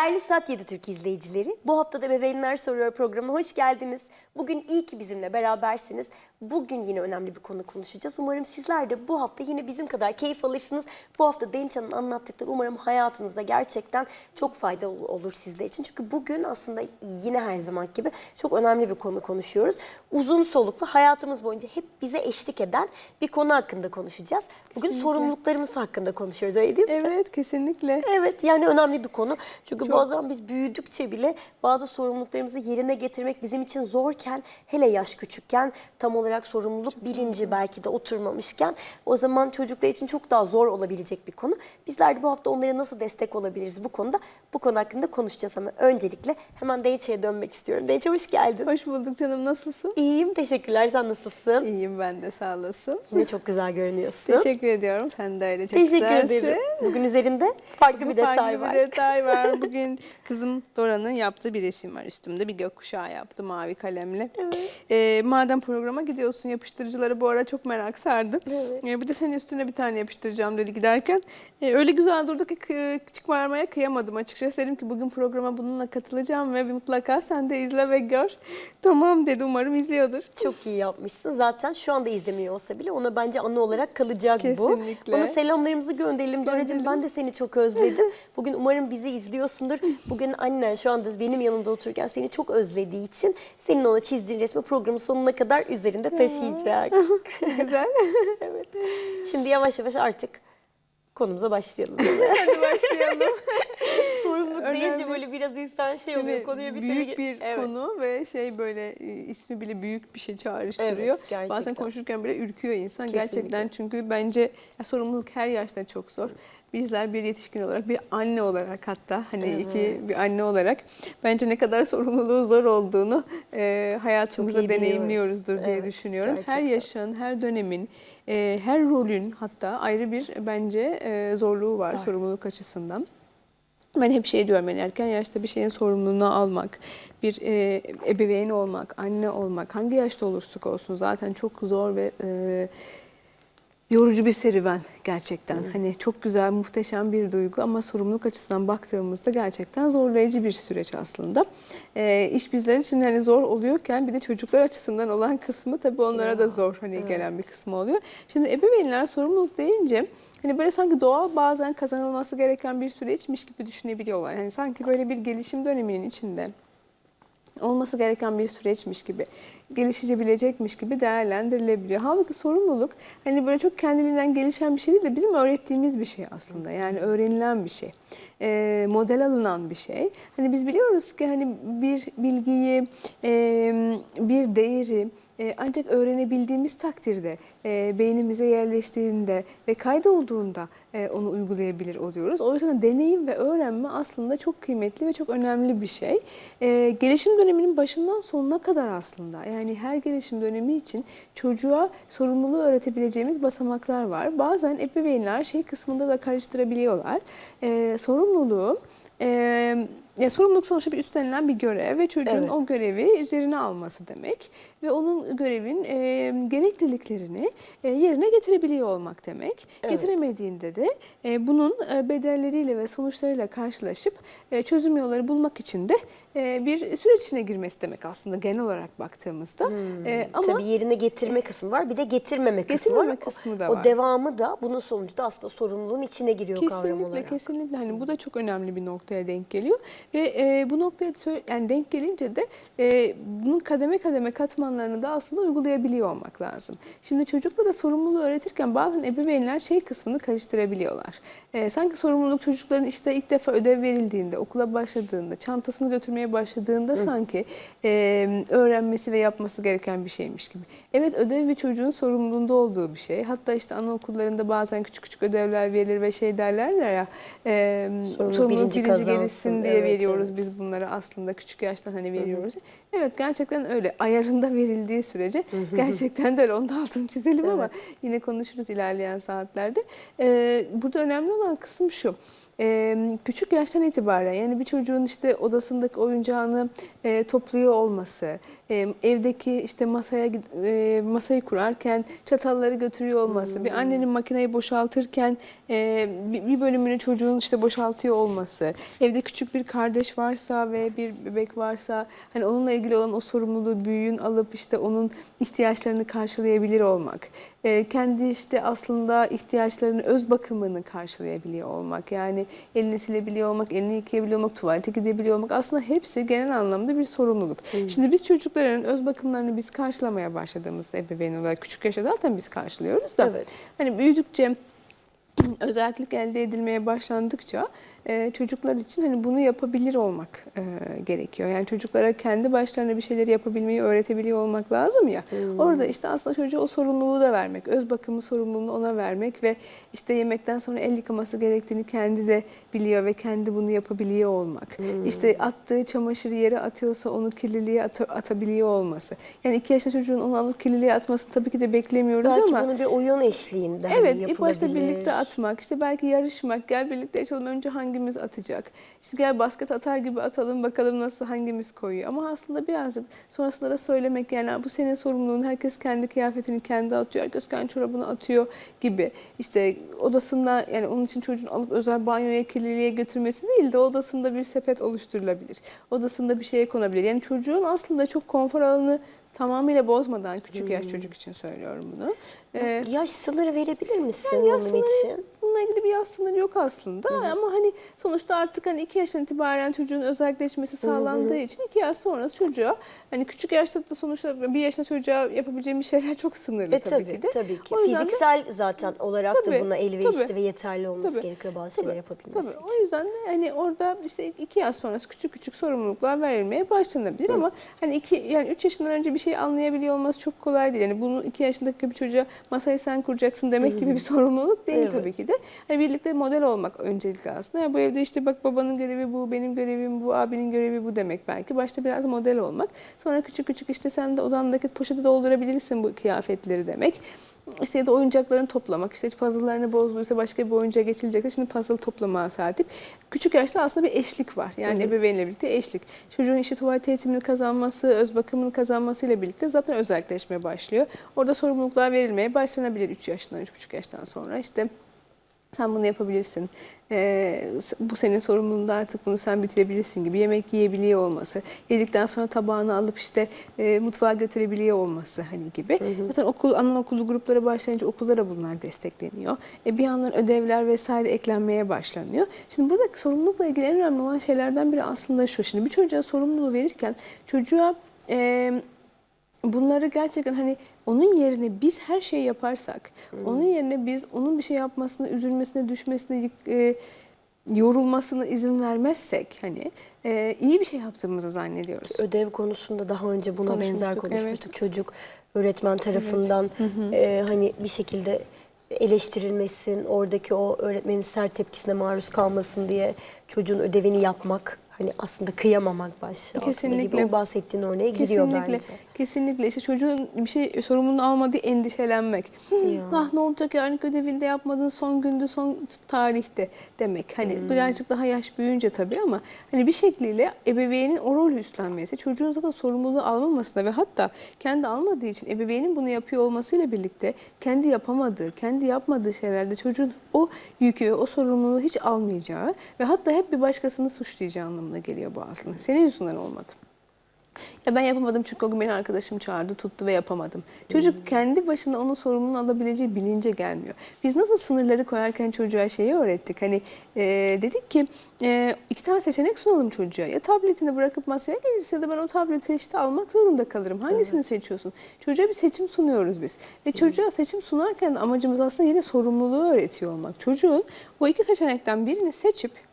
Değerli Sat 7 Türk izleyicileri, bu hafta da Ebeveynler Soruyor programına hoş geldiniz. Bugün iyi ki bizimle berabersiniz. Bugün yine önemli bir konu konuşacağız. Umarım sizler de bu hafta yine bizim kadar keyif alırsınız. Bu hafta Dençan'ın anlattıkları umarım hayatınızda gerçekten çok faydalı olur sizler için. Çünkü bugün aslında yine her zaman gibi çok önemli bir konu konuşuyoruz. Uzun soluklu hayatımız boyunca hep bize eşlik eden bir konu hakkında konuşacağız. Bugün Kesinlikle. sorumluluklarımız hakkında konuşuyoruz öyle değil mi? Evet kesinlikle. Evet yani önemli bir konu. Çünkü Çok. bazen biz büyüdükçe bile bazı sorumluluklarımızı yerine getirmek bizim için zorken hele yaş küçükken tam olarak sorumluluk bilinci belki de oturmamışken o zaman çocuklar için çok daha zor olabilecek bir konu. Bizler de bu hafta onlara nasıl destek olabiliriz bu konuda bu konu hakkında konuşacağız ama öncelikle hemen Deyçe'ye dönmek istiyorum. Deyçe hoş geldin. Hoş bulduk canım nasılsın? İyiyim teşekkürler sen nasılsın? İyiyim ben de sağ olasın. Yine çok güzel görünüyorsun. Teşekkür ediyorum. Sen de öyle çok Teşekkür güzelsin. ederim. Bugün üzerinde farklı Bugün bir detay farklı var. bir detay var. Bugün kızım Dora'nın yaptığı bir resim var üstümde. Bir gökkuşağı yaptı mavi kalemle. Ee, madem programa gidiyorsun yapıştırıcıları bu ara çok merak sardım. Evet. Ee, bir de senin üstüne bir tane yapıştıracağım dedi giderken. Ee, öyle güzel durdu ki çıkarmaya kıyamadım açıkçası. Dedim ki bugün programa bununla katılacağım ve mutlaka sen de izle ve gör. Tamam dedi umarım izliyordur. Çok iyi yapmışsın. Zaten şu anda izlemiyor olsa bile ona bence anı olarak kalacak Kesinlikle. bu. Ona selamlarımızı gönderelim. Doracığım ben de seni çok özledim. Bugün umarım bizi izliyorsundur. Bugün annen şu anda benim yanımda otururken seni çok özlediği için senin ona çizdiğin resmi programın sonuna kadar üzerinde taşıyacak. Güzel. evet. Şimdi yavaş yavaş artık konumuza başlayalım. Hadi başlayalım. Sorumluluk deyince Önemli. böyle biraz insan şey Değil oluyor. mi? Konuya bir büyük türlü- bir Evet. konu ve şey böyle e, ismi bile büyük bir şey çağrıştırıyor. Evet, gerçekten. Bazen konuşurken bile ürküyor insan Kesinlikle. gerçekten çünkü bence sorumluluk her yaşta çok zor. Bizler bir yetişkin olarak, bir anne olarak hatta hani iki bir anne olarak bence ne kadar sorumluluğu zor olduğunu e, hayatımızda deneyimliyoruzdur diye Evet, düşünüyorum. Her gerçekten. yaşın, her dönemin, e, her rolün hatta ayrı bir bence e, zorluğu var, Var. sorumluluk açısından. Ben hep şey diyorum yani erken yaşta bir şeyin sorumluluğunu almak, bir e, ebeveyn olmak, anne olmak, hangi yaşta olursak olsun zaten çok zor ve e, yorucu bir serüven gerçekten. Hani çok güzel, muhteşem bir duygu ama sorumluluk açısından baktığımızda gerçekten zorlayıcı bir süreç aslında. E, iş bizler için hani zor oluyorken bir de çocuklar açısından olan kısmı tabii onlara Ya, da zor hani gelen bir kısmı oluyor. Şimdi ebeveynler sorumluluk deyince hani böyle sanki doğal bazen kazanılması gereken bir süreçmiş gibi düşünebiliyorlar. Hani sanki böyle bir gelişim döneminin içinde olması gereken bir süreçmiş gibi, gelişebilecekmiş gibi değerlendirilebiliyor. Halbuki sorumluluk hani böyle çok kendiliğinden gelişen bir şey değil de bizim öğrettiğimiz bir şey aslında. Yani öğrenilen bir şey. Ee, model alınan bir şey. Hani biz biliyoruz ki hani bir bilgiyi, e, bir değeri e, ancak öğrenebildiğimiz takdirde, e, beynimize yerleştiğinde ve kaydolduğunda e, onu uygulayabilir oluyoruz. O yüzden deneyim ve öğrenme aslında çok kıymetli ve çok önemli bir şey. E, gelişim döneminin başından sonuna kadar aslında yani her gelişim dönemi için çocuğa sorumluluğu öğretebileceğimiz basamaklar var. Bazen ebeveynler şey kısmında da karıştırabiliyorlar. E, sorumluluğu e, ya sorumluluk sonuçta bir üstlenilen bir görev ve çocuğun Evet. o görevi üzerine alması demek ve onun görevin e, gerekliliklerini e, yerine getirebiliyor olmak demek. Evet. Getiremediğinde de e, bunun bedelleriyle ve sonuçlarıyla karşılaşıp e, çözüm yolları bulmak için de e, bir süreç içine girmesi demek aslında genel olarak baktığımızda. E, ama Tabii yerine getirme kısmı var. Bir de getirmeme kısmı Getirmeme var. kısmı da o var. devamı da bunun sonucu da aslında sorumluluğun içine giriyor kavram Kesinlikle olarak. kesinlikle hani bu da çok önemli bir noktaya denk geliyor ve e, bu noktaya yani denk gelince de e, bunun kademe kademe katmanlarını da aslında uygulayabiliyor olmak lazım. Şimdi çocuklara sorumluluğu öğretirken bazen ebeveynler şey kısmını karıştırabiliyorlar. E, sanki sorumluluk çocukların işte ilk defa ödev verildiğinde, okula başladığında, çantasını götürmeye başladığında sanki e, öğrenmesi ve yapması gereken bir şeymiş gibi. Evet ödev bir çocuğun sorumluluğunda olduğu bir şey. Hatta işte anaokullarında bazen küçük küçük ödevler verilir ve şey derler ya e, Sorumluluk bilinci bilinci, gelişsin diye evet. veriyoruz evet. biz bunları aslında küçük yaştan hani veriyoruz. Evet gerçekten öyle. Ayarında verildiği sürece gerçekten de öyle. Onun da altını çizelim ama yine konuşuruz ilerleyen saatlerde. Ee, burada önemli olan kısım şu. Ee, küçük yaştan itibaren yani bir çocuğun işte odasındaki oyuncağını e, topluyor olması, e, evdeki işte masaya e, masayı kurarken çatalları götürüyor olması, bir annenin makineyi boşaltırken e, bir bölümünü çocuğun işte boşaltıyor olması, evde küçük bir kardeş varsa ve bir bebek varsa hani onunla ilgili olan o sorumluluğu büyüğün alıp işte onun ihtiyaçlarını karşılayabilir olmak, e, kendi işte aslında ihtiyaçlarını öz bakımını karşılayabiliyor olmak, yani elini silebiliyor olmak, elini yıkayabiliyor olmak, tuvalete gidebiliyor olmak. Aslında hepsi genel anlamda bir sorumluluk. Şimdi biz çocukların öz bakımlarını biz karşılamaya başladığımızda ebeveyn olarak küçük yaşta zaten biz karşılıyoruz da. Evet. hani büyüdükçe özellik elde edilmeye başlandıkça e, çocuklar için hani bunu yapabilir olmak e, gerekiyor. Yani çocuklara kendi başlarına bir şeyleri yapabilmeyi öğretebiliyor olmak lazım ya. Orada işte aslında çocuğa o sorumluluğu da vermek, öz bakımı sorumluluğunu ona vermek ve işte yemekten sonra el yıkaması gerektiğini kendi de biliyor ve kendi bunu yapabiliyor olmak. İşte attığı çamaşırı yere atıyorsa onu kirliliğe ata- atabiliyor olması. Yani iki yaşında çocuğun onu alıp kirliliğe atmasını tabii ki de beklemiyoruz Belki ama bunu bir oyun eşliğinde hani Evet ilk başta yapılabilir. birlikte atmak, işte belki yarışmak, gel birlikte açalım önce hangimiz atacak. İşte gel basket atar gibi atalım bakalım nasıl hangimiz koyuyor. Ama aslında birazcık sonrasında da söylemek yani bu senin sorumluluğun herkes kendi kıyafetini kendi atıyor, herkes kendi çorabını atıyor gibi. İşte odasında yani onun için çocuğun alıp özel banyoya kirliliğe götürmesi değil de odasında bir sepet oluşturulabilir. Odasında bir şeye konabilir. Yani çocuğun aslında çok konfor alanını tamamıyla bozmadan küçük yaş çocuk için söylüyorum bunu. Ee, Yaş sınırı verebilir misin yani yaş onun sınırı- için? Bununla ilgili bir yaş sınırı yok aslında ama hani sonuçta artık hani iki yaştan itibaren çocuğun özelleşmesi sağlandığı için iki yaş sonrası çocuğa hani küçük yaşta da sonuçta bir yaşında çocuğa yapabileceğimiz şeyler çok sınırlı E tabii, tabii, ki de. tabii ki. O yüzden de- Fiziksel zaten olarak da Tabii, buna elverişli tabii. ve yeterli olması Tabii, gerekiyor bazı Tabii, şeyler yapabilmesi tabii. için. O yüzden de hani orada işte iki yaş sonrası küçük küçük sorumluluklar verilmeye başlanabilir ama hani iki yani üç yaşından önce bir şey anlayabiliyor olması çok kolay değil. Yani bunu iki yaşındaki bir çocuğa masayı sen kuracaksın demek gibi bir sorumluluk değil Evet. tabii ki de. Hani birlikte model olmak öncelikli aslında. Ya bu evde işte bak babanın görevi bu, benim görevim bu, abinin görevi bu demek belki. Başta biraz model olmak. Sonra küçük küçük işte sen de odandaki poşeti doldurabilirsin bu kıyafetleri demek. İşte ya da oyuncaklarını toplamak. İşte puzzle'larını bozduysa başka bir oyuncağa geçilecekse şimdi puzzle toplama saati. Küçük yaşta aslında bir eşlik var. Yani ebeveynle birlikte eşlik. Çocuğun işte tuvalet eğitimini kazanması, öz bakımını kazanmasıyla birlikte zaten özelleşmeye başlıyor. Orada sorumluluklar verilmeye başlanabilir 3 yaşından, 3,5 yaştan sonra. İşte sen bunu yapabilirsin. Ee, bu senin sorumluluğunda artık bunu sen bitirebilirsin gibi yemek yiyebiliyor olması, yedikten sonra tabağını alıp işte e, mutfağa götürebiliyor olması hani gibi. Zaten okul anaokulu gruplara başlayınca okullara bunlar destekleniyor. E, bir yandan ödevler vesaire eklenmeye başlanıyor. Şimdi burada sorumlulukla ilgili en önemli olan şeylerden biri aslında şu. Şimdi bir çocuğa sorumluluğu verirken çocuğa e, bunları gerçekten hani onun yerine biz her şeyi yaparsak, onun yerine biz onun bir şey yapmasına, üzülmesine, düşmesine, e, yorulmasına izin vermezsek hani e, iyi bir şey yaptığımızı zannediyoruz. Ödev konusunda daha önce buna benzer Konuşmuştuk, konuşmuştuk. Çocuk öğretmen tarafından e, hani bir şekilde eleştirilmesin, oradaki o öğretmenin sert tepkisine maruz kalmasın diye çocuğun ödevini yapmak hani aslında kıyamamak başlı altında Kesinlikle. gibi o bahsettiğin örneğe giriyor Kesinlikle. bence. Kesinlikle. İşte çocuğun bir şey sorumluluğunu almadığı endişelenmek. Ya. Ah ne olacak yarın ödevinde yapmadın son gündü son tarihte demek. Hani Hmm. birazcık daha yaş büyüyünce tabii ama hani bir şekliyle ebeveynin o rolü üstlenmesi çocuğun zaten sorumluluğu almamasına ve hatta kendi almadığı için ebeveynin bunu yapıyor olmasıyla birlikte kendi yapamadığı, kendi yapmadığı şeylerde çocuğun o yükü, o sorumluluğu hiç almayacağı ve hatta hep bir başkasını suçlayacağı anlamına geliyor bu aslında. Senin yüzünden olmadı. Ya ben yapamadım çünkü o gün beni arkadaşım çağırdı, tuttu ve yapamadım. Çocuk kendi başına onun sorumluluğunu alabileceği bilince gelmiyor. Biz nasıl sınırları koyarken çocuğa şeyi öğrettik. Hani e, dedik ki e, iki tane seçenek sunalım çocuğa. Ya tabletini bırakıp masaya gelirse ya da ben o tableti işte almak zorunda kalırım. Hangisini seçiyorsun? Çocuğa bir seçim sunuyoruz biz. Ve çocuğa seçim sunarken amacımız aslında yine sorumluluğu öğretiyor olmak. Çocuğun o iki seçenekten birini seçip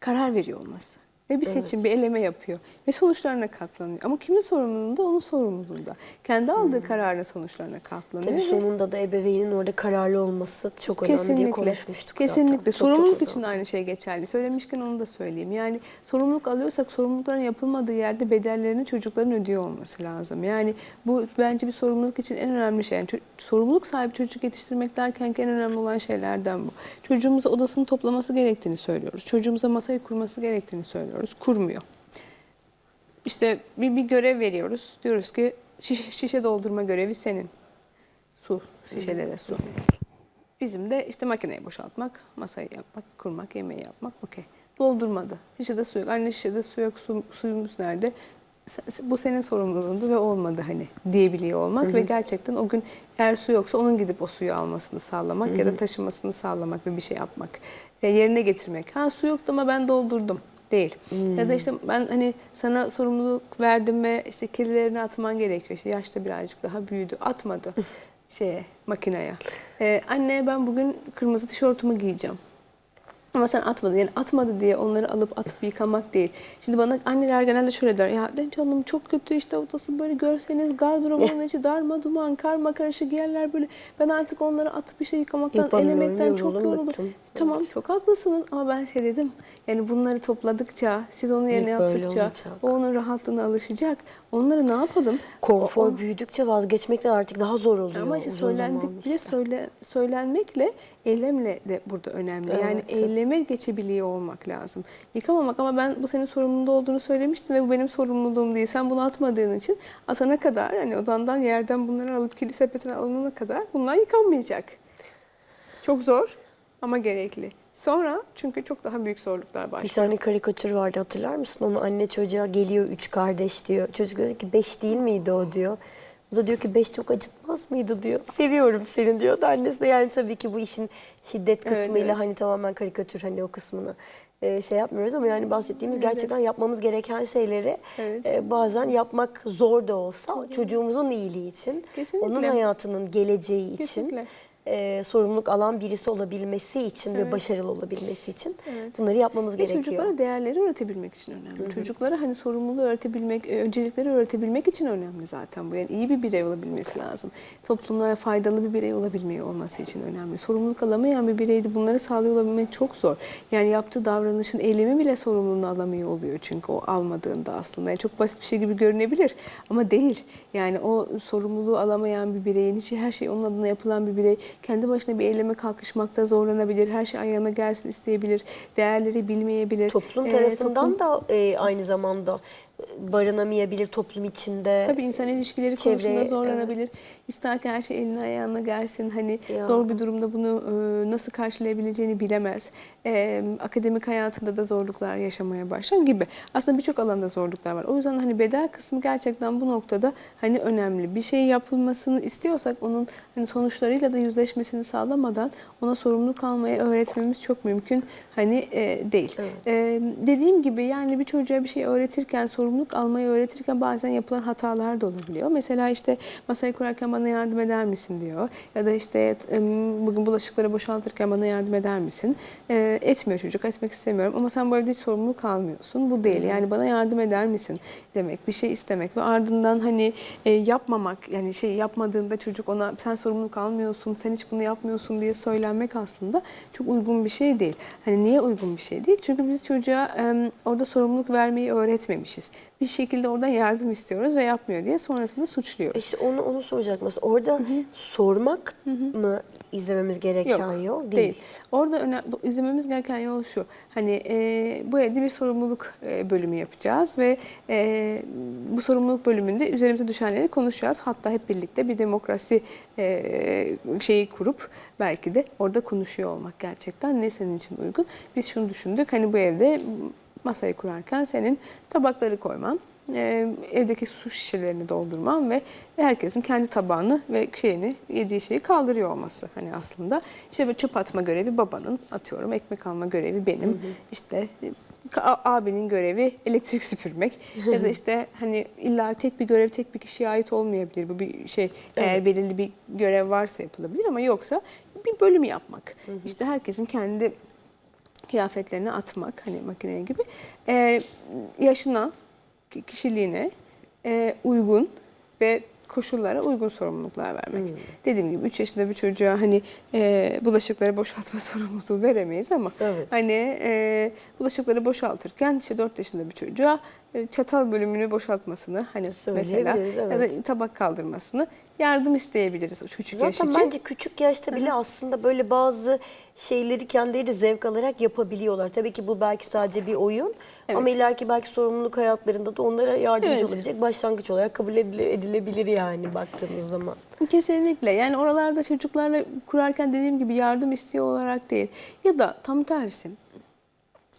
karar veriyor olması. Ve bir seçim, bir eleme yapıyor. Ve sonuçlarına katlanıyor. Ama kimin sorumluluğunda? Onun sorumluluğunda. Kendi aldığı kararın sonuçlarına katlanıyor. Tabii sonunda da ebeveynin orada kararlı olması çok önemli diye konuşmuştuk Kesinlikle. zaten. Sorumluluk çok için aynı şey geçerli. Söylemişken onu da söyleyeyim. Yani sorumluluk alıyorsak sorumlulukların yapılmadığı yerde bedellerini çocukların ödüyor olması lazım. Yani bu bence bir sorumluluk için en önemli şey. Yani sorumluluk sahibi çocuk yetiştirmek derken en önemli olan şeylerden bu. Çocuğumuza odasını toplaması gerektiğini söylüyoruz. Çocuğumuza masayı kurması gerektiğini söylüyoruz. Kurmuyor. İşte bir, bir görev veriyoruz. Diyoruz ki şişe, şişe doldurma görevi senin. Su, şişelere su. Bizim de işte makineyi boşaltmak, masayı yapmak, kurmak, yemeği yapmak. Okey. Doldurmadı. Şişede su yok. Anne şişede su yok. Su, suyumuz nerede? Bu senin sorumluluğundu ve olmadı hani diyebiliyor olmak ve gerçekten o gün eğer su yoksa onun gidip o suyu almasını sağlamak ya da taşımasını sağlamak ve bir şey yapmak. E, yerine getirmek. Ha su yoktu ama ben doldurdum değil. Ya da işte ben hani sana sorumluluk verdim ve işte kirlilerini atman gerekiyor. İşte yaşta birazcık daha büyüdü. Atmadı şeye makineye. Ee, anne ben bugün kırmızı tişörtümü giyeceğim. Ama sen atmadın. Yani atmadı diye onları alıp atıp yıkamak değil. Şimdi bana anneler genelde şöyle der. Ya Hanım çok kötü işte odası böyle görseniz gardırobunun içi darma duman karma karışık yerler böyle. Ben artık onları atıp işte yıkamaktan, Yapamıyorum, elemekten çok yoruldum, Tamam çok haklısınız ama ben şey dedim. Yani bunları topladıkça, siz onu yerine İlk yaptıkça o onun rahatlığına alışacak. Onları ne yapalım? Konfor O- büyüdükçe vazgeçmekten artık daha zor oluyor. ama işte söylendik işte. söyle, söylenmekle eylemle de burada önemli. Yani Evet. eyleme geçebiliyor olmak lazım. Yıkamamak ama ben bu senin sorumluluğunda olduğunu söylemiştim ve bu benim sorumluluğum değil. Sen bunu atmadığın için atana kadar hani odandan yerden bunları alıp kirli sepetine alınana kadar bunlar yıkanmayacak. Çok zor ama gerekli. Sonra çünkü çok daha büyük zorluklar Bir başlıyor. tane karikatür vardı hatırlar mısın? Onu anne çocuğa geliyor üç kardeş diyor. Çocuk diyor ki beş değil miydi o diyor. O da diyor ki beş çok acıtmaz mıydı diyor. Seviyorum seni diyor da annesi de yani tabii ki bu işin şiddet Evet, kısmıyla evet. hani tamamen karikatür hani o kısmını e, şey yapmıyoruz ama yani bahsettiğimiz Evet. gerçekten yapmamız gereken şeyleri Evet. e, bazen yapmak zor da olsa çocuğumuzun iyiliği için, Kesinlikle. onun hayatının geleceği için Kesinlikle. E, sorumluluk alan birisi olabilmesi için ve Evet. başarılı olabilmesi için Evet. bunları yapmamız Ve gerekiyor. çocuklara değerleri öğretebilmek için önemli. Çocuklara hani sorumluluğu öğretebilmek, e, öncelikleri öğretebilmek için önemli zaten bu. Yani iyi bir birey olabilmesi lazım. Toplumlara faydalı bir birey olabilmeyi olması için önemli. Sorumluluk alamayan bir bireyde bunları sağlıyor olabilmek çok zor. Yani yaptığı davranışın eylemi bile sorumluluğunu alamıyor oluyor çünkü o almadığında aslında. Yani çok basit bir şey gibi görünebilir ama değil. Yani o sorumluluğu alamayan bir bireyin, hiç her şey onun adına yapılan bir birey kendi başına bir eyleme kalkışmakta zorlanabilir. Her şey ayağına gelsin isteyebilir. Değerleri bilmeyebilir. Toplum Ee, tarafından toplum- da e, aynı zamanda barınamayabilir toplum içinde. Tabii insan ilişkileri Çevre, konusunda zorlanabilir. İster ki her şey eline ayağına gelsin. Hani Ya. zor bir durumda bunu e, nasıl karşılayabileceğini bilemez. E, akademik hayatında da zorluklar yaşamaya başlar gibi. Aslında birçok alanda zorluklar var. O yüzden hani bedel kısmı gerçekten bu noktada hani önemli. Bir şey yapılmasını istiyorsak onun hani sonuçlarıyla da yüzleşmesini sağlamadan ona sorumluluk almayı öğretmemiz çok mümkün hani e, değil. E, dediğim gibi yani bir çocuğa bir şey öğretirken, sorumluluk almayı öğretirken bazen yapılan hatalar da olabiliyor. Mesela işte masayı kurarken bana yardım eder misin diyor. Ya da işte bugün bulaşıkları boşaltırken bana yardım eder misin? E, etmiyor çocuk, etmek istemiyorum ama sen bu evde hiç sorumluluk almıyorsun. Bu değil. Yani bana yardım eder misin demek, bir şey istemek ve ardından hani e, yapmamak yani şey yapmadığında çocuk ona sen sorumluluk almıyorsun, sen hiç bunu yapmıyorsun diye söylenmek aslında çok uygun bir şey değil. Hani niye uygun bir şey değil? Çünkü biz çocuğa em, orada sorumluluk vermeyi öğretmemişiz. Bir şekilde oradan yardım istiyoruz ve yapmıyor diye sonrasında suçluyoruz. İşte onu onu soracak mesela orada sormak mı izlememiz gereken Yok, yol değil. değil. Orada öne, bu- izlememiz gereken yol şu. Hani e, bu evde bir sorumluluk e, bölümü yapacağız ve e, bu sorumluluk bölümünde üzerimize düşenleri konuşacağız. Hatta hep birlikte bir demokrasi e, şeyi kurup belki de orada konuşuyor olmak gerçekten ne senin için uygun. Biz şunu düşündük. Hani bu evde masayı kurarken senin tabakları koyman, e, evdeki su şişelerini doldurman ve herkesin kendi tabağını ve şeyini yediği şeyi kaldırıyor olması hani aslında. İşte böyle çöp atma görevi babanın atıyorum ekmek alma görevi benim. İşte e, abinin görevi elektrik süpürmek. Ya da işte hani illa tek bir görev tek bir kişiye ait olmayabilir. Bu bir şey eğer Evet. belirli bir görev varsa yapılabilir ama yoksa bir bölüm yapmak. İşte herkesin kendi kıyafetlerini atmak hani makineye gibi e, yaşına, ki- kişiliğine e, uygun ve koşullara uygun sorumluluklar vermek. Dediğim gibi 3 yaşında bir çocuğa hani e, bulaşıkları boşaltma sorumluluğu veremeyiz ama Evet. hani e, bulaşıkları boşaltırken işte 4 yaşında bir çocuğa e, çatal bölümünü boşaltmasını hani mesela Söyleyebiliriz, ya evet. da tabak kaldırmasını yardım isteyebiliriz o küçük yaş Zaten için. bence küçük yaşta bile aslında böyle bazı şeyleri kendileri de zevk alarak yapabiliyorlar. Tabii ki bu belki sadece bir oyun ama Evet. ileriki belki sorumluluk hayatlarında da onlara yardımcı Evet. olabilecek başlangıç olarak kabul edile- edilebilir yani baktığımız zaman. Kesinlikle. Yani oralarda çocuklarla kurarken dediğim gibi yardım istiyor olarak değil. Ya da tam tersi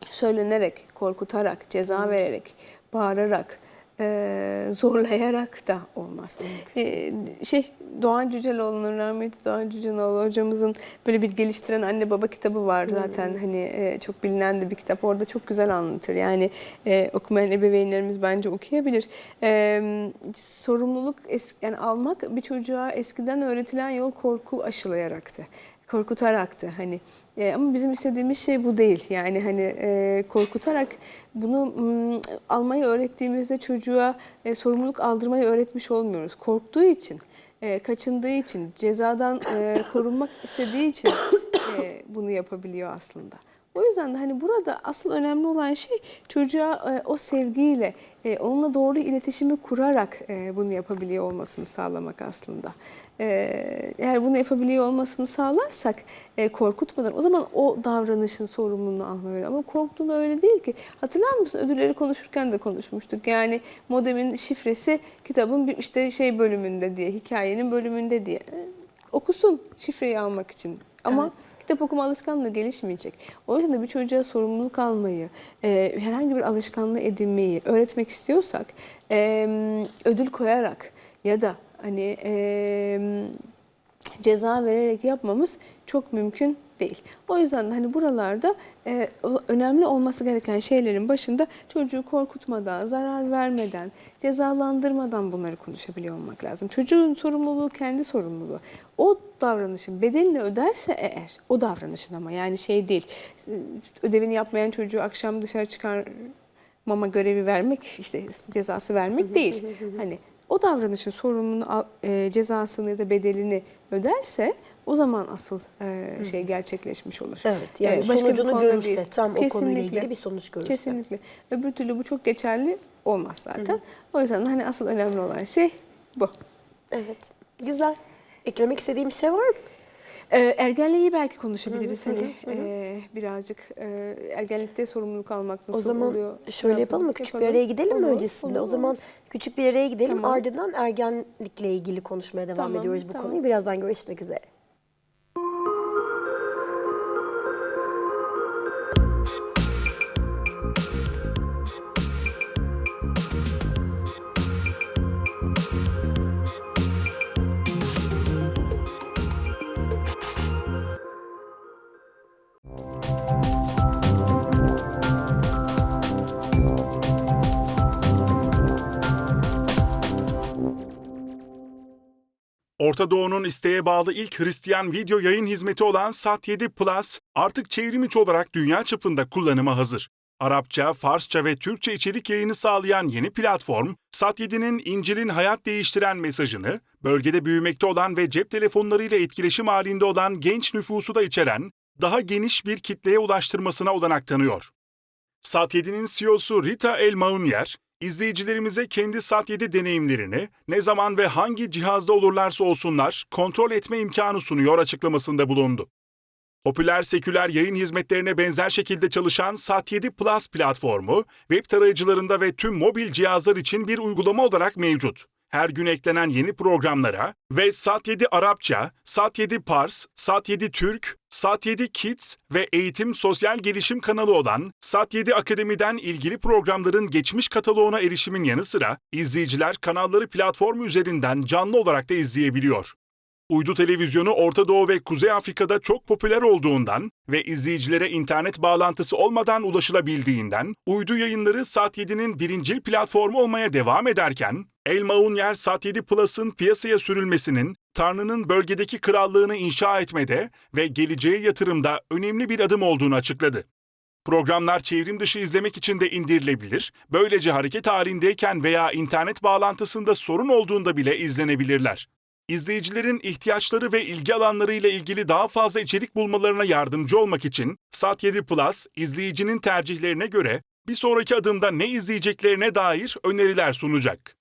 söylenerek, korkutarak, ceza vererek, bağırarak, eee, zorlayarak da olmaz. Eee, şey Doğan Cüceloğlu'nun rahmetli Doğan Cüceloğlu hocamızın böyle bir geliştiren anne baba kitabı var zaten hani eee, çok bilinen de bir kitap orada çok güzel anlatır. Yani eee, okumayan ebeveynlerimiz bence okuyabilir. Eee, sorumluluk es- yani almak bir çocuğa eskiden öğretilen yol korku aşılayaraktı korkutaraktı hani. E, ama bizim istediğimiz şey bu değil. Yani hani e, korkutarak bunu mm, almayı öğrettiğimizde çocuğa e, sorumluluk aldırmayı öğretmiş olmuyoruz. Korktuğu için e, kaçındığı için cezadan e, korunmak istediği için e, bunu yapabiliyor aslında. O yüzden de hani burada asıl önemli olan şey çocuğa e, o sevgiyle, e, onunla doğru iletişimi kurarak e, bunu yapabiliyor olmasını sağlamak aslında. E, eğer bunu yapabiliyor olmasını sağlarsak e, korkutmadan o zaman o davranışın sorumluluğunu almayı öğreniyor. Ama korktuğunda öyle değil ki. Hatırlar mısın ödülleri konuşurken de konuşmuştuk. Yani modemin şifresi kitabın işte şey bölümünde diye, hikayenin bölümünde diye. E, okusun şifreyi almak için. Ama kitap okuma alışkanlığı gelişmeyecek. O yüzden de bir çocuğa sorumluluk almayı, e, herhangi bir alışkanlığı edinmeyi öğretmek istiyorsak e, ödül koyarak ya da hani e, ceza vererek yapmamız çok mümkün değil. O yüzden de hani buralarda e, önemli olması gereken şeylerin başında çocuğu korkutmadan, zarar vermeden, cezalandırmadan bunları konuşabiliyor olmak lazım. Çocuğun sorumluluğu kendi sorumluluğu. O davranışın bedelini öderse eğer, o davranışın ama yani şey değil, ödevini yapmayan çocuğu akşam dışarı çıkarmama görevi vermek, işte cezası vermek değil. Hani o davranışın sorumluluğunu, e, cezasını ya da bedelini öderse o zaman asıl e, şey gerçekleşmiş olur. Evet, yani E, başka bir sonucunu konuda görürse, değil. tam o konuyla Kesinlikle. ilgili bir sonuç görürse. Kesinlikle. Öbür türlü bu çok geçerli olmaz zaten. O yüzden de hani asıl önemli olan şey bu. Evet, güzel. Eklemek istediğim bir şey var mı? Ee, ergenliği belki konuşabiliriz hani e, birazcık e, ergenlikte sorumluluk almak nasıl o zaman oluyor? şöyle yapalım mı? yapalım? Küçük Yapalım. bir araya gidelim mi Olur, öncesinde? olur, o zaman küçük bir araya gidelim. Tamam. Ardından ergenlikle ilgili konuşmaya devam Tamam, ediyoruz bu tamam. konuyu. Birazdan görüşmek üzere. Orta Doğu'nun isteğe bağlı ilk Hristiyan video yayın hizmeti olan Sat7 Plus artık çevrim içi olarak dünya çapında kullanıma hazır. Arapça, Farsça ve Türkçe içerik yayını sağlayan yeni platform, Sat7'nin İncil'in hayat değiştiren mesajını, bölgede büyümekte olan ve cep telefonlarıyla etkileşim halinde olan genç nüfusu da içeren, daha geniş bir kitleye ulaştırmasına olanak tanıyor. Sat7'nin CEO'su Rita El Maunyer, izleyicilerimize kendi Sat7 deneyimlerini ne zaman ve hangi cihazda olurlarsa olsunlar kontrol etme imkanı sunuyor açıklamasında bulundu. Popüler seküler yayın hizmetlerine benzer şekilde çalışan Sat7 Plus platformu, web tarayıcılarında ve tüm mobil cihazlar için bir uygulama olarak mevcut. Her gün eklenen yeni programlara ve Sat7 Arapça, Sat7 Pars, Sat7 Türk, Sat7 Kids ve eğitim sosyal gelişim kanalı olan Sat7 Akademi'den ilgili programların geçmiş kataloğuna erişimin yanı sıra izleyiciler kanalları platform üzerinden canlı olarak da izleyebiliyor. Uydu televizyonu Orta Doğu ve Kuzey Afrika'da çok popüler olduğundan ve izleyicilere internet bağlantısı olmadan ulaşılabildiğinden uydu yayınları Sat7'nin birincil platformu olmaya devam ederken El Maunyer Sat7 Plus'ın piyasaya sürülmesinin Tanrı'nın bölgedeki krallığını inşa etmede ve geleceğe yatırımda önemli bir adım olduğunu açıkladı. Programlar çevrim dışı izlemek için de indirilebilir. Böylece hareket halindeyken veya internet bağlantısında sorun olduğunda bile izlenebilirler. İzleyicilerin ihtiyaçları ve ilgi alanlarıyla ilgili daha fazla içerik bulmalarına yardımcı olmak için Sat7 Plus, izleyicinin tercihlerine göre bir sonraki adımda ne izleyeceklerine dair öneriler sunacak.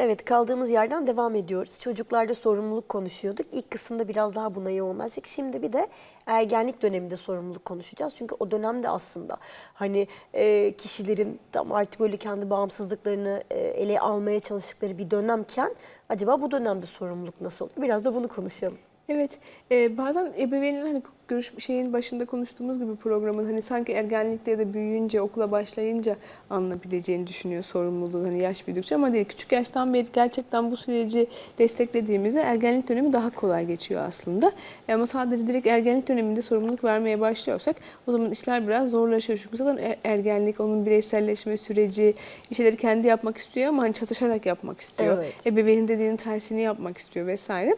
Evet kaldığımız yerden devam ediyoruz. Çocuklarda sorumluluk konuşuyorduk. İlk kısımda biraz daha buna yoğunlaştık. Şimdi bir de ergenlik döneminde sorumluluk konuşacağız. Çünkü o dönemde aslında hani e, kişilerin tam artık böyle kendi bağımsızlıklarını e, ele almaya çalıştıkları bir dönemken acaba bu dönemde sorumluluk nasıl oluyor? Biraz da bunu konuşalım. Evet, e, bazen ebeveynler hani görüş şeyin başında konuştuğumuz gibi programın hani sanki ergenlikte ya da büyüyünce okula başlayınca alınabileceğini düşünüyor sorumluluğu hani yaş büyüdükçe ama değil küçük yaştan beri gerçekten bu süreci desteklediğimizde ergenlik dönemi daha kolay geçiyor aslında. E, Ama sadece direkt ergenlik döneminde sorumluluk vermeye başlıyorsak o zaman işler biraz zorlaşıyor. Çünkü zaten er- ergenlik onun bireyselleşme süreci bir şeyleri kendi yapmak istiyor ama hani çatışarak yapmak istiyor. Evet. Ebeveynin dediğinin tersini yapmak istiyor vesaire.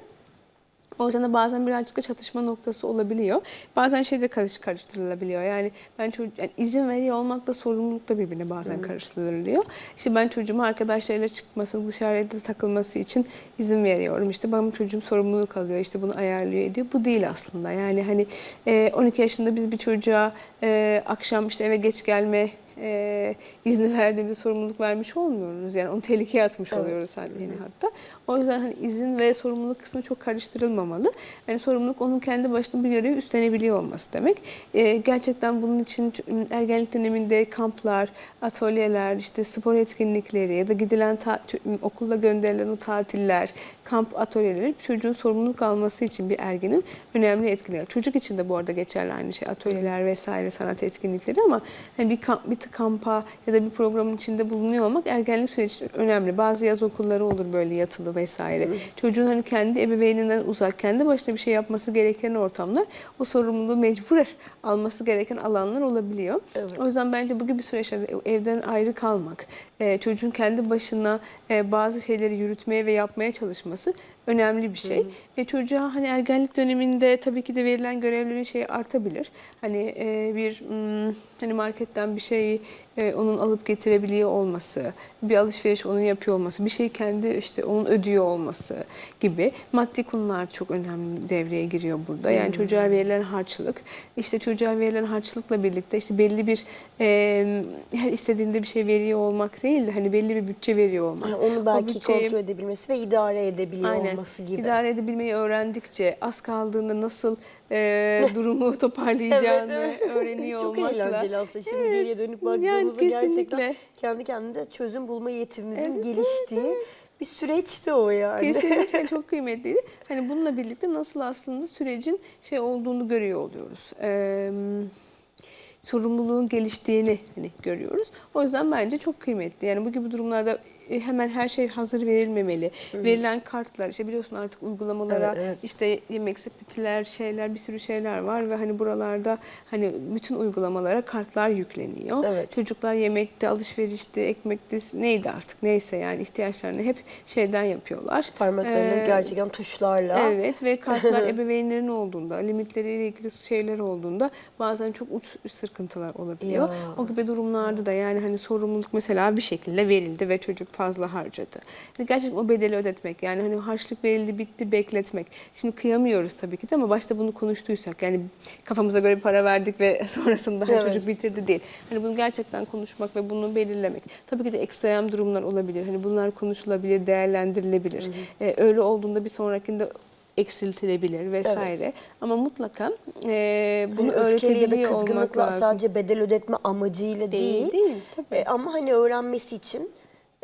O yüzden de bazen birazcık da çatışma noktası olabiliyor. Bazen şey de karış karıştırılabiliyor. Yani ben çocuk yani izin veriyor olmakla sorumluluk da birbirine bazen karıştırılıyor. İşte ben çocuğuma arkadaşlarıyla çıkması, dışarıda takılması için izin veriyorum. İşte benim çocuğum sorumluluk alıyor. işte bunu ayarlıyor ediyor. Bu değil aslında. Yani hani e, 12 yaşında biz bir çocuğa akşam işte eve geç gelme e, izni verdiğimiz sorumluluk vermiş olmuyoruz. Yani onu tehlikeye atmış Evet. oluyoruz yani hatta. O yüzden hani izin ve sorumluluk kısmı çok karıştırılmamalı. Yani sorumluluk onun kendi başına bir görevi üstlenebiliyor olması demek. E, gerçekten bunun için ergenlik döneminde kamplar, atölyeler, işte spor etkinlikleri ya da gidilen ta- okulda gönderilen o tatiller, kamp atölyeleri çocuğun sorumluluk alması için bir ergenin önemli etkileri. Çocuk için de bu arada geçerli aynı şey. Atölyeler vesaire sanat etkinlikleri ama hani bir, kamp, bir kampa ya da bir programın içinde bulunuyor olmak ergenlik süreci için önemli. Bazı yaz okulları olur böyle yatılı vesaire. Çocuğun hani kendi ebeveyninden uzak, kendi başına bir şey yapması gereken ortamlar o sorumluluğu mecbur alması gereken alanlar olabiliyor. Evet. O yüzden bence bu gibi süreçlerde evden ayrı kalmak, çocuğun kendi başına e, bazı şeyleri yürütmeye ve yapmaya çalışması önemli bir şey. Ve çocuğa hani ergenlik döneminde tabii ki de verilen görevlerin şeyi artabilir. Hani e, bir hmm, hani marketten bir şeyi e, onun alıp getirebiliyor olması, bir alışveriş onun yapıyor olması, bir şey kendi işte onun ödüyor olması gibi maddi konular çok önemli devreye giriyor burada. Yani çocuğa verilen harçlık, işte çocuğa verilen harçlıkla birlikte işte belli bir e, her istediğinde bir şey veriyor olmak değil de hani belli bir bütçe veriyor olmak. Yani onu belki bütçeyi- kontrol edebilmesi ve idare edebiliyor Aynen. Olması gibi. İdare edebilmeyi öğrendikçe az kaldığında nasıl e, durumu toparlayacağını Evet, evet. öğreniyor Çok olmakla. eğlenceli aslında. Şimdi Evet, geriye dönüp baktığımızda yani gerçekten kesinlikle. kendi kendine çözüm bulma yetimizin Evet, evet, geliştiği bir süreçti o yani. Kesinlikle çok kıymetliydi. Hani bununla birlikte nasıl aslında sürecin şey olduğunu görüyor oluyoruz. Ee, sorumluluğun geliştiğini hani görüyoruz. O yüzden bence çok kıymetli. Yani bu gibi durumlarda e, hemen her şey hazır verilmemeli. Verilen kartlar işte biliyorsun artık uygulamalara Evet, evet. işte yemek sepetiler, şeyler bir sürü şeyler var ve hani buralarda hani bütün uygulamalara kartlar yükleniyor. Evet. Çocuklar yemekte, alışverişte, ekmekte neydi artık neyse yani ihtiyaçlarını hep şeyden yapıyorlar. Parmaklarının Ee, gerçekten tuşlarla. Evet ve kartlar ebeveynlerin olduğunda, limitleriyle ilgili şeyler olduğunda bazen çok uç sıkıntılar olabiliyor. Ya. O gibi durumlarda da yani hani sorumluluk mesela bir şekilde verildi ve çocuk fazla harcadı. Yani gerçekten o bedeli ödetmek yani hani harçlık verildi bitti bekletmek. Şimdi kıyamıyoruz tabii ki de ama başta bunu konuştuysak yani kafamıza göre bir para verdik ve sonrasında hani Evet. çocuk bitirdi değil. Hani bunu gerçekten konuşmak ve bunu belirlemek. Tabii ki de ekstrem durumlar olabilir. Hani bunlar konuşulabilir, değerlendirilebilir. Ee, öyle olduğunda bir sonrakinde eksiltilebilir vesaire. Ama mutlaka e, bunu Hani öfkeyle ya da öğretebiliyor olmak lazım. sadece bedel ödetme amacıyla değil. Değil, değil, tabii. E, ama hani öğrenmesi için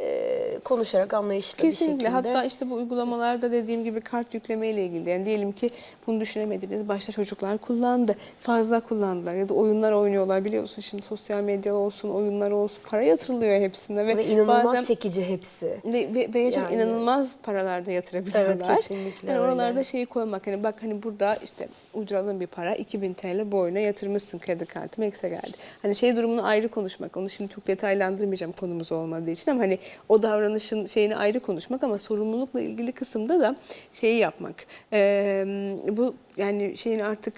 e, konuşarak anlayışlı bir Kesinlikle. şekilde. Hatta işte bu uygulamalarda dediğim gibi kart yükleme ile ilgili. Yani diyelim ki bunu düşünemediniz. Başta çocuklar kullandı. Fazla kullandılar ya da oyunlar oynuyorlar biliyorsun. Şimdi sosyal medya olsun, oyunlar olsun. Para yatırılıyor hepsine ve, ve inanılmaz bazen çekici hepsi. ve, ve, ve Yani- inanılmaz paralar da yatırabiliyorlar. Evet, kesinlikle yani öyle. oralarda şeyi koymak hani bak hani burada işte uyduralım bir para 2000 TL boyuna yatırmışsın kredi kartı ekse geldi. Hani şey durumunu ayrı konuşmak. Onu şimdi çok detaylandırmayacağım konumuz olmadığı için ama hani o davranışın şeyini ayrı konuşmak ama sorumlulukla ilgili kısımda da şeyi yapmak. Ee, bu yani şeyin artık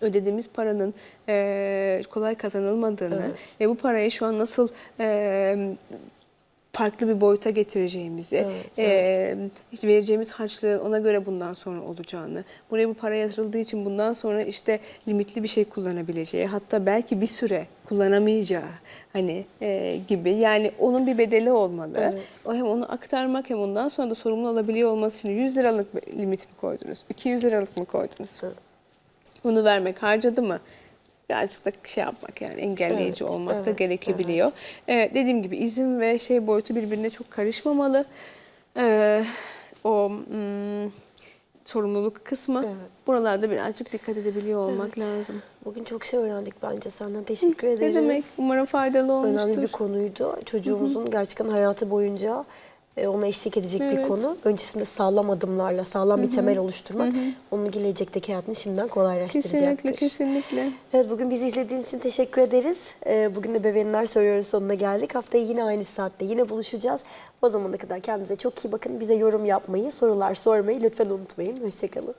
ödediğimiz paranın e, kolay kazanılmadığını ve bu parayı şu an nasıl e, farklı bir boyuta getireceğimizi, Evet, e, işte vereceğimiz harçlığın ona göre bundan sonra olacağını, buraya bu para yatırıldığı için bundan sonra işte limitli bir şey kullanabileceği, hatta belki bir süre kullanamayacağı hani e, gibi. Yani onun bir bedeli olmalı. O hem onu aktarmak hem ondan sonra da sorumlu olabiliyor olması için 100 liralık limit mi koydunuz? 200 liralık mı koydunuz? Bunu vermek harcadı mı? Birazcık da şey yapmak yani engelleyici Evet, olmak da evet, gerekebiliyor. Ee, dediğim gibi izin ve şey boyutu birbirine çok karışmamalı. Ee, o mm, sorumluluk kısmı Evet. buralarda birazcık dikkat edebiliyor olmak Evet. lazım. Bugün çok şey öğrendik bence senden. Teşekkür ederiz. Ne demek? Umarım faydalı olmuştur. Önemli bir konuydu. Çocuğumuzun gerçekten hayatı boyunca e, ona eşlik edecek bir Evet. konu. Öncesinde sağlam adımlarla, sağlam bir temel oluşturmak onun gelecekteki hayatını şimdiden kolaylaştıracaktır. Kesinlikle, kesinlikle. Evet bugün bizi izlediğiniz için teşekkür ederiz. Ee, Bugün de Bebeğinler Soruyoruz sonuna geldik. Haftaya yine aynı saatte yine buluşacağız. O zamana kadar kendinize çok iyi bakın. Bize yorum yapmayı, sorular sormayı lütfen unutmayın. Hoşçakalın.